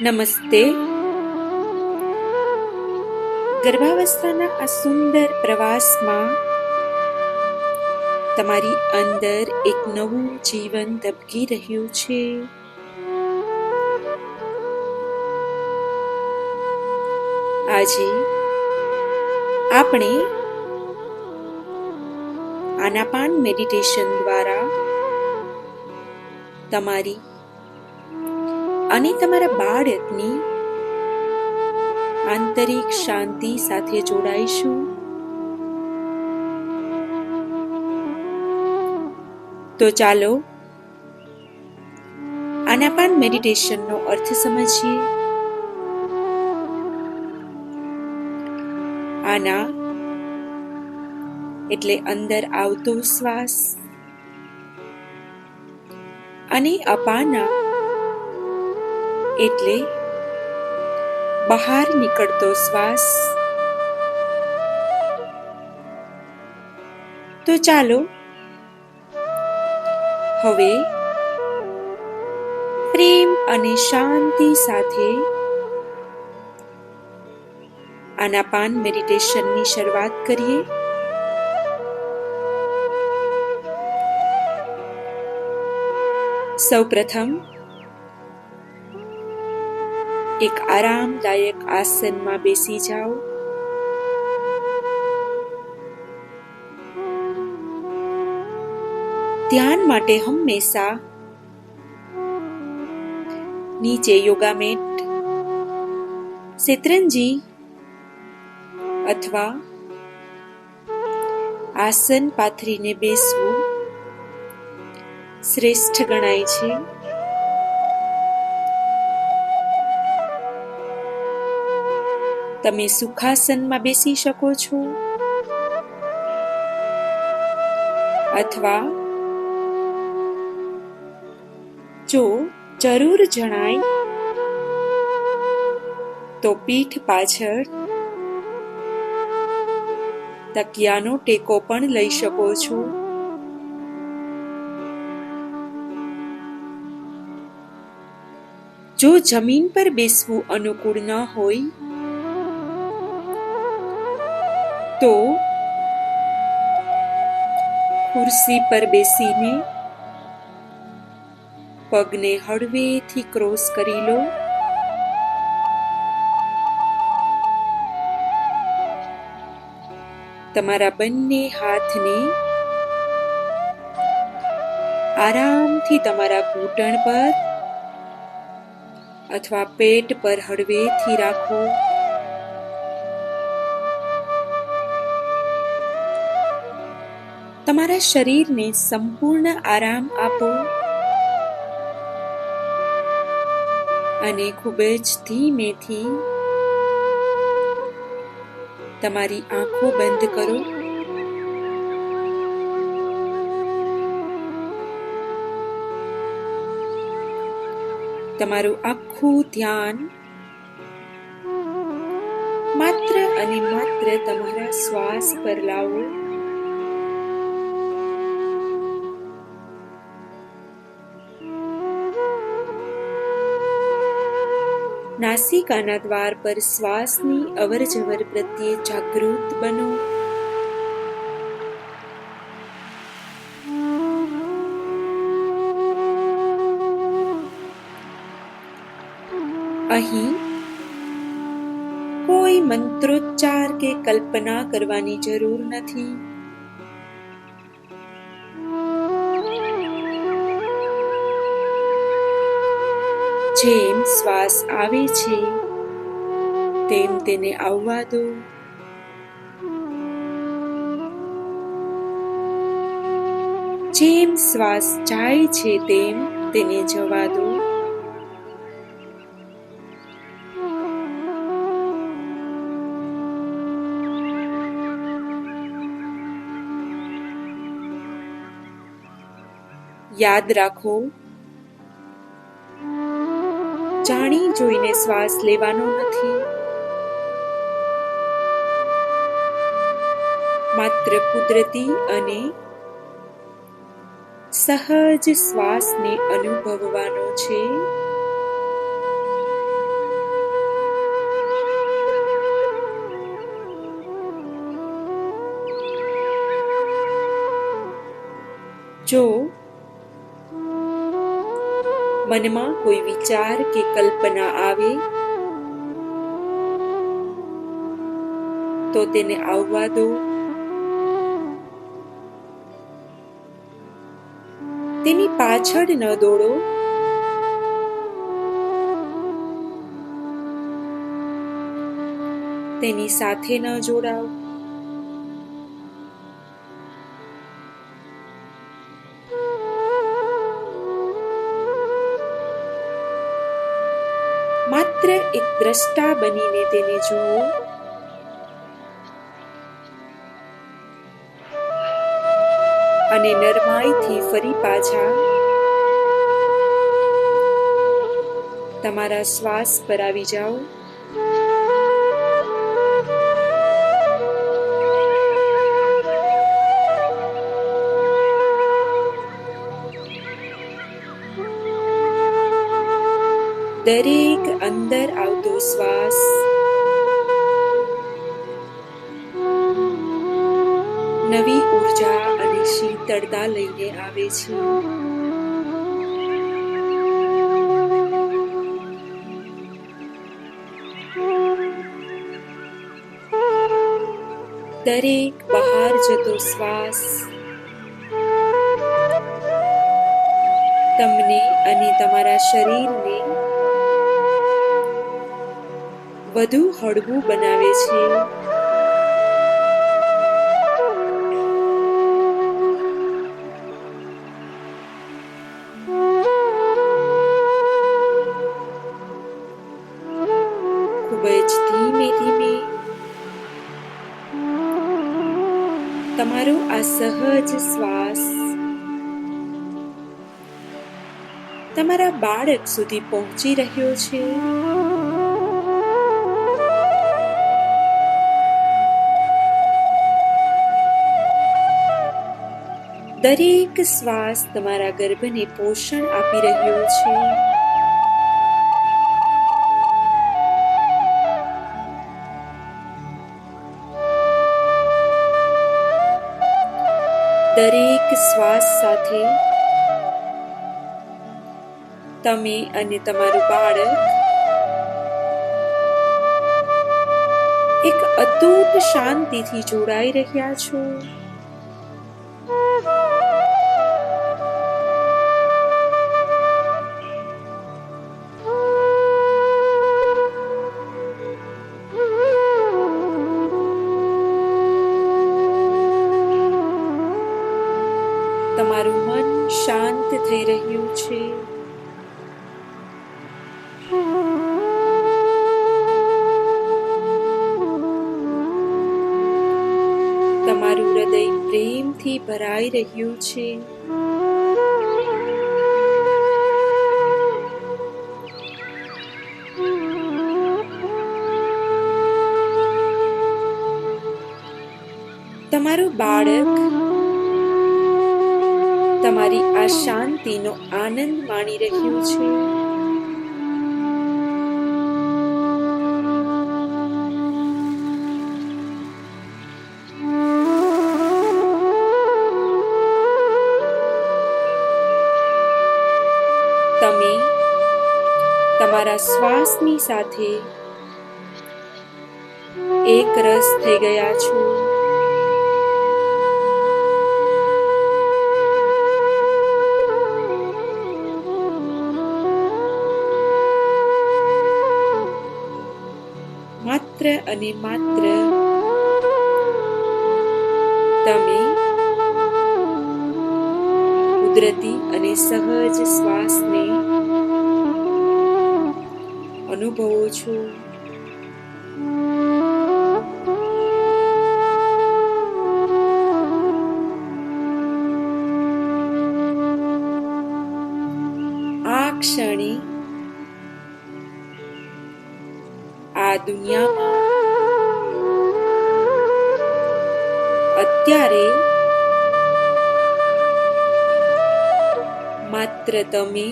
નમસ્તે. ગર્ભાવસ્થાના આ સુંદર પ્રવાસમાં તમારી અંદર એક નવું જીવન ધબકી રહ્યું છે. આજે આપણે આનાપાન મેડિટેશન દ્વારા તમારી અને તમારા બાળકની આંતરિક શાંતિ સાથે જોડાઈશું. તો ચાલો આનાપાન મેડિટેશનનો અર્થ સમજીએ. આના એટલે અંદર આવતો શ્વાસ અને અપાના એટલે બહાર નીકળતો શ્વાસ. તો ચાલો હવે પ્રેમ અને શાંતિ સાથે આનાપાન મેડિટેશનની શરૂઆત કરીએ. સૌપ્રથમ એક આરામદાયક આસનમાં બેસી જાઓ. ધ્યાન માટે હંમેશા નીચે યોગા મેટ શેતરંજી અથવા આસન પાથરીને બેસવું શ્રેષ્ઠ ગણાય છે. તમે સુખાસનમાં બેસી શકો છો? અથવા જો જરૂર જણાય, તો પીઠ પાછળ તકિયાનો ટેકો પણ લઈ શકો છો. જો જમીન પર બેસવું અનુકૂળ ન હોય તો ખુરશી પર બેસીને પગને હળવેથી ક્રોસ કરી લો. તમારા બંને હાથને આરામથી તમારા ઘૂંટણ પર અથવા પેટ પર હળવેથી રાખો. તમારા શરીરને સંપૂર્ણ આરામ આપો. અને ખૂબ જ ધીમેથી તમારી આંખો બંધ કરો. તમારું આખું ધ્યાન માત્ર અને માત્ર તમારા શ્વાસ પર લાવો. નાસિકાના દ્વાર પર શ્વાસની અવરજવર પ્રત્યે જાગૃત બનો અહીં કોઈ મંત્રોચ્ચાર કે કલ્પના કરવાની જરૂર નથી જેમ શ્વાસ આવે છે, તેમ તેને આવવા દો. જેમ શ્વાસ જાય છે, તેમ તેને જવા દો. યાદ રાખો જાણી જોઈને શ્વાસ લેવાનો નથી. માત્ર કુદરતી અને સહજ શ્વાસને અનુભવવાનો છે. જો મનમાં કોઈ વિચાર કે કલ્પના આવે? તો તેને આવવા દો. તેની પાછળ ન દોડો. તેની સાથે ન જોડાઓ એક દ્રષ્ટા બનીને તેને જુઓ. અને નરમાઈથી ફરી પાછા. તમારા શ્વાસ પર આવી જાઓ. દરેક અંદર આવતો શ્વાસ. નવી ઊર્જા અને શીતળતા લઈને આવે છે. દરેક બહાર જતો શ્વાસ. તમને અને તમારા શરીરને વધુ હળવું બનાવે છે. ખૂબ જ ધીમે ધીમે તમારો આ સહજ શ્વાસ તમારા બાળક સુધી પહોંચી રહ્યો છે. દરેક શ્વાસ તમારા ગર્ભને પોષણ આપી રહ્યો છે. દરેક શ્વાસ સાથે તમે અને તમારું બાળક એક અતૂટ શાંતિથી જોડાઈ રહ્યા છો. તમારું હૃદય પ્રેમથી ભરાઈ રહ્યું છે. તમારું બાળક તમારી આ શાંતિનો આનંદ માણી રહ્યું છે. તમારા શ્વાસની સાથે એક રસ થઈ ગયા છો. માત્ર અને માત્ર તમે કુદરતી અને સહજ શ્વાસને અનુભવો છો. આ ક્ષણે આ દુનિયામાં અત્યારે માત્ર તમે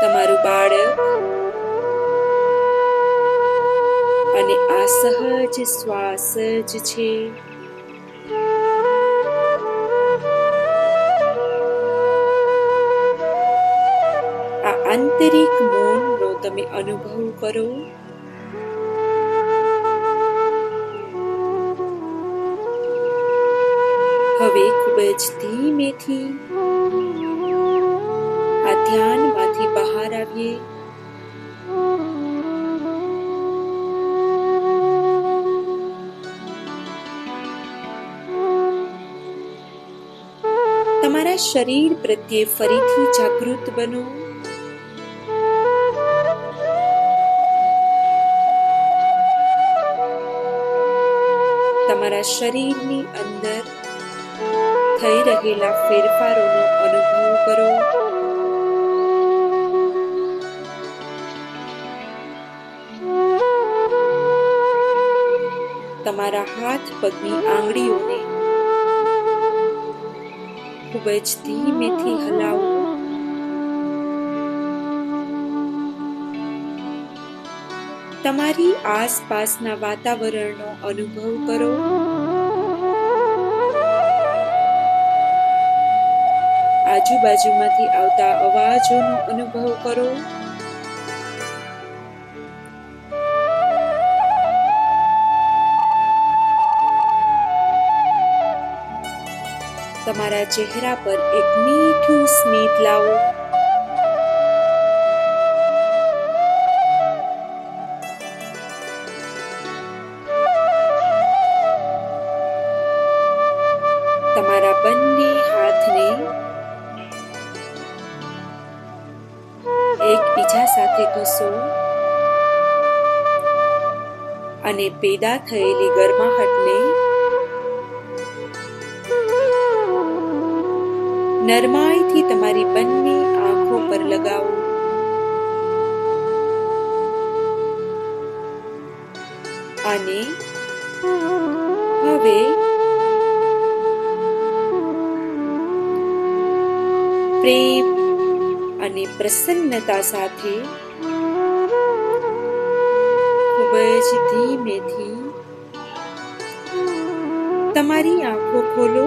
તમારું બાળક અને આ સહજ શ્વાસ જ છે. આ આંતરિક મૌનનો તમે અનુભવ કરો. હવે ખૂબ જ ધીમેથી આ ધ્યાનમાંથી બહાર આવીએ. તમારા શરીર પ્રત્યે ફરીથી જાગૃત બનો. તમારા શરીરની અંદર થઈ રહેલા ફેરફારોનો અનુભવ કરો. તમારા હાથ પગની આંગળીઓને. ખૂબ જ ધીમેથી હલાવો. તમારી આસપાસના વાતાવરણનો અનુભવ કરો. આજુબાજુમાંથી આવતા અવાજોનો અનુભવ કરો. તમારા ચહેરા પર એક મીઠું સ્મિત લાવો. તમારા બંને હાથને એકબીજા સાથે ઘસો અને પેદા થયેલી ગરમાહટને નરમાઈથી તમારી બંને આંખો પર લગાવો. અને હવે પ્રેમ અને પ્રસન્નતા સાથે ખૂબ જ ધીમેથી તમારી આંખો ખોલો.